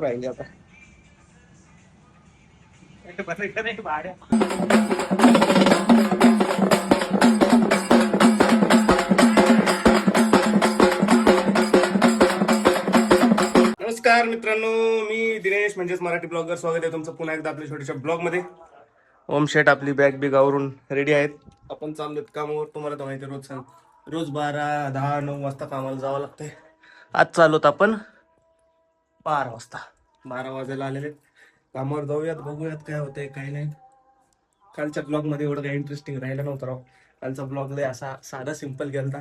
राहिले आता. नमस्कार मित्रांनो मी दिनेश म्हणजेच मराठी ब्लॉगर. स्वागत आहे तुमचं पुन्हा एकदा आपल्या छोट्याशा ब्लॉगमध्ये ओम शेट आपली बॅग बिग आवरून रेडी आहेत. आपण चाललोत कामावर. तुम्हाला तर माहिती आहे, रोज सांग रोज बारा दहा नऊ वाजता कामाला जावं लागतंय. आज चाललोत आपण. बारा वाजता. बारा वाजायला आलेले. कामावर जाऊयात बघूयात काय होतंय काय नाही. कालच्या ब्लॉगमध्ये एवढं काही इंटरेस्टिंग राहिलं नव्हतं राव. कालचा ब्लॉग लय असा साधा सिंपल गेलता.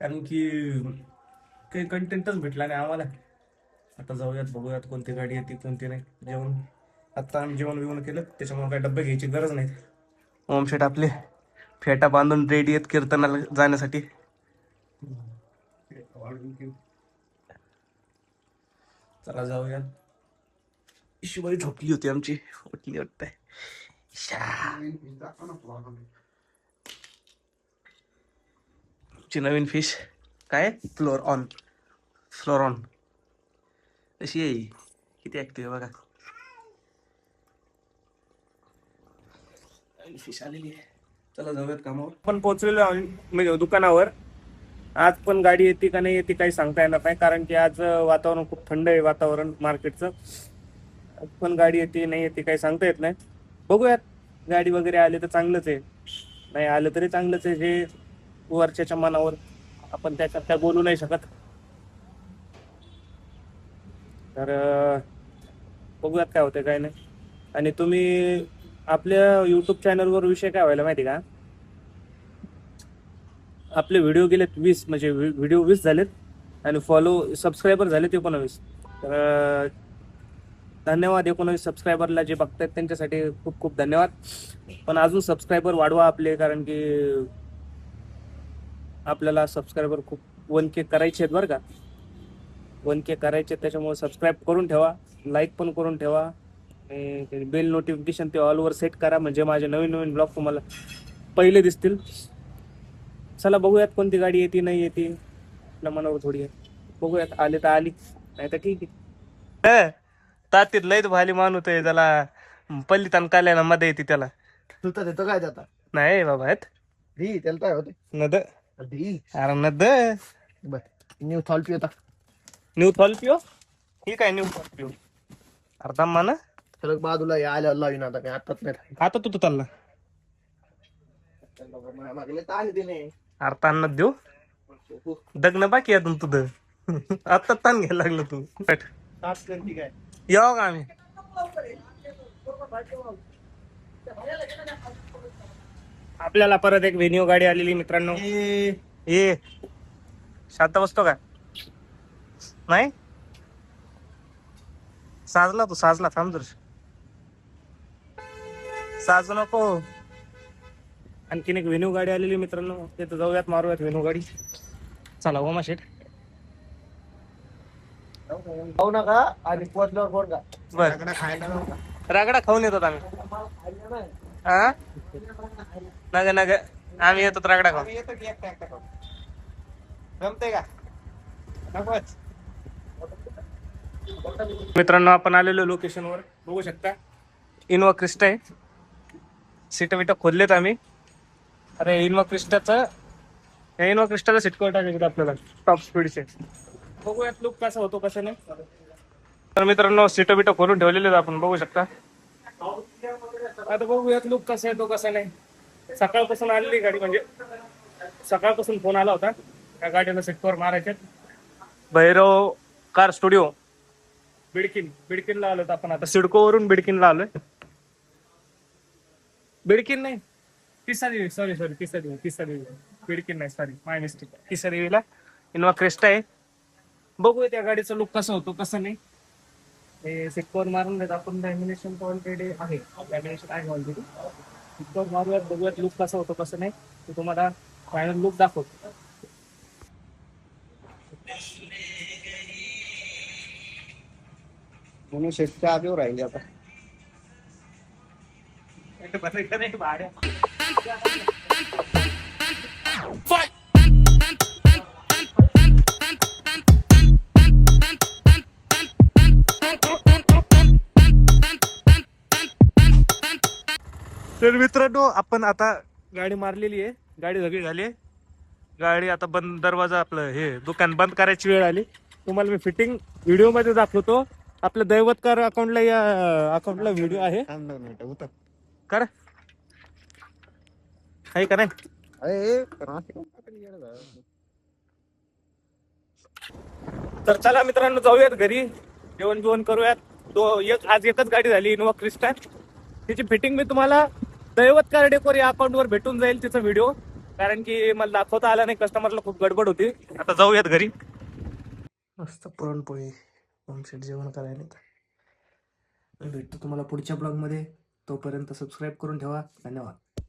कारण की काही कंटेंटच भेटला नाही आम्हाला. आता जाऊयात बघूयात कोणती गाडी येते कोणती नाही. जेवण आता आम्ही जेवण बिवण केलं त्याच्यामुळे काही डब्बे घ्यायची गरज नाही. ओमशेट आपले. फेटा बांधून रेडी आहेत कीर्तनाला जाण्यासाठी. चला जाऊया शिवाई झोपली होती आमची. उठली वाटतंय. ची नवीन फिश काय? फ्लोर ऑन फ्लोर ऑन कशी आहे? किती ऍक्टिव्ह आहे बघा. फिश आलेली आहे. चला जाऊयात कामावर. पण पोहोचलेलो म्हणजे दुकानावर. आज पण गाडी येते का नाही येते काही सांगता येणार नाही कारण की आज वातावरण खूप थंड आहे वातावरण मार्केटचं. आज पण गाडी येते नाही येते काही सांगता येत नाही. बघूयात गाडी वगैरे आली तर चांगलंच आहे. नाही आलं तरी चांगलंच आहे हे वरच्याच्या मनावर आपण त्याच्यात काय बोलू नाही शकत. तर बघूयात काय होतंय काय नाही. आणि तुम्ही आपल्या युट्यूब चॅनलवर विषय काय व्हायला माहिती का? आपले व्हिडिओ गेलेत वीस म्हणजे व्हिडिओ वीस झालेत. आणि फॉलो सबस्क्रायबर झालेत एकोणावीस. तर धन्यवाद एकोणावीस सबस्क्रायबरला जे बघतायत त्यांच्यासाठी खूप खूप धन्यवाद. पण अजून सबस्क्रायबर वाढवा आपले कारण की आपल्याला सबस्क्रायबर खूप वन के करायचे आहेत बरं का. वन के करायचे त्याच्यामुळे सबस्क्राईब करून ठेवा लाईक पण करून ठेवा. आणि बेल नोटिफिकेशन ते ऑलवर सेट करा म्हणजे माझे नवीन नवीन ब्लॉग तुम्हाला पहिले दिसतील. चला बघूयात कोणती गाडी येते नाही येते. आपल्या मनावर थोडी आहे. बघूयात आले तर आली. नाही तर ठीक आहे. तातीत लयच भाली माणूस आहे त्याला पल्लितान काल्याना मध्ये येते त्याला. तू तर देतो काय त्याचा नाही बाबा आहेत. धी त्याला काय होते. नद. धी अरे नद. बर न्यू थॉल पिओता न्यू थॉल्पिओ ही काय न्यू थॉल्पिओ अर्धा मान सलग बाजूला या आल्यावर लावीन आता काय आताच नाही आता तू चालला. मागले ताण देणे अर्धा अन्नात देऊ दग्न बाकी आहे अजून तुझं. आता ताण घ्यायला लागलं तू. यावं का आम्ही? आपल्याला परत एक व्हेन्यू गाडी आलेली मित्रांनो. ये. शांत बसतो का? नाही? साजला तू साजला थांब जर. साजू नको. आणखीन एक व्हेन्यू गाडी आलेली मित्रांनो. तिथं जाऊयात मारूयात व्हेन्यू गाडी. चला ओमा शेठ. खाऊ नका आणि पोचल्यावर कोण का बर. रागडा खाऊन येतात आम्ही. हा नग नग. आम्ही येतो रागडा खाऊन. येतो जमते का? नकोच. मित्रांनो आपण आलेलो लोकेशनवर बघू शकता. इनोवा क्रिस्टा आहे. सीट बिट खोदलेत आम्ही. अरे इनोवा क्रिस्टाचं? या इनोवा क्रिस्टाला सीट कवर टाकायचं आपल्याला टॉप स्पीडचे बघूयात लुक कसा होतो कसं नाही. तर मित्रांनो सीट बिट खोलून ठेवलेले आपण बघू शकता. आता बघूयात लुक कसा येतो कसा नाही. सकाळपासून आलेली गाडी म्हणजे सकाळपासून फोन आला होता त्या गाडीला सीट कवर मारायचे भैरव कार स्टुडिओ बिडकिन बिडकिनला आलोत आपण आता. सिडको वरून बिडकिनला आलोय. बिडकिन नाही. तिसरा देवी सॉरी सॉरी तिसरा देवी तिसरा देवी बिडकिन नाही सॉरी माय मिस्टेक तिसरा देवीला इनोवा क्रेस्टा आहे. बघूया त्या गाडीचा लुक कसा होतो कसं नाही. ते सिक्कोर मारून देत आपण लॅमिनेशन ऑलरेडी आहे. लॅमिनेशन आहे ऑलरेडी सिक्कोर मारूयात बघूयात लुक कसा होतो कसं नाही. ते तुम्हाला फायनल लुक दाखवतो. म्हणून शेतच्या आधीवर राहिले आता. तर मित्रांनो आपण आता गाडी मारलेली आहे. गाडी सगळी झाली आहे. गाडी आता बंद दरवाजा आपलं हे दुकान बंद करायची वेळ आली. तुम्हाला मी फिटिंग व्हिडिओमध्ये दाखवतो. आपल्या दैवतकार अकाउंटला या अकाउंटला व्हिडिओ आहे. उतर. कर. आहे का नाही? तर चला मित्रांनो जाऊयात घरी. जेवण जेवण करूयात. तो एक आज एकच गाडी झाली इनोवा क्रिस्टा तिची फिटिंग मी तुम्हाला दैवतकार डेकोर या अकाउंटवर भेटून जाईल तिचा व्हिडिओ कारण की मला दाखवता आला नाही कस्टमरला खूप गडबड होती. आता जाऊयात घरी. मस्त पुरणपोळी. होमसेट जेवण करायला भेटतो तुम्हाला पुढच्या ब्लॉगमध्ये. तोपर्यंत सबस्क्राईब करून ठेवा. धन्यवाद.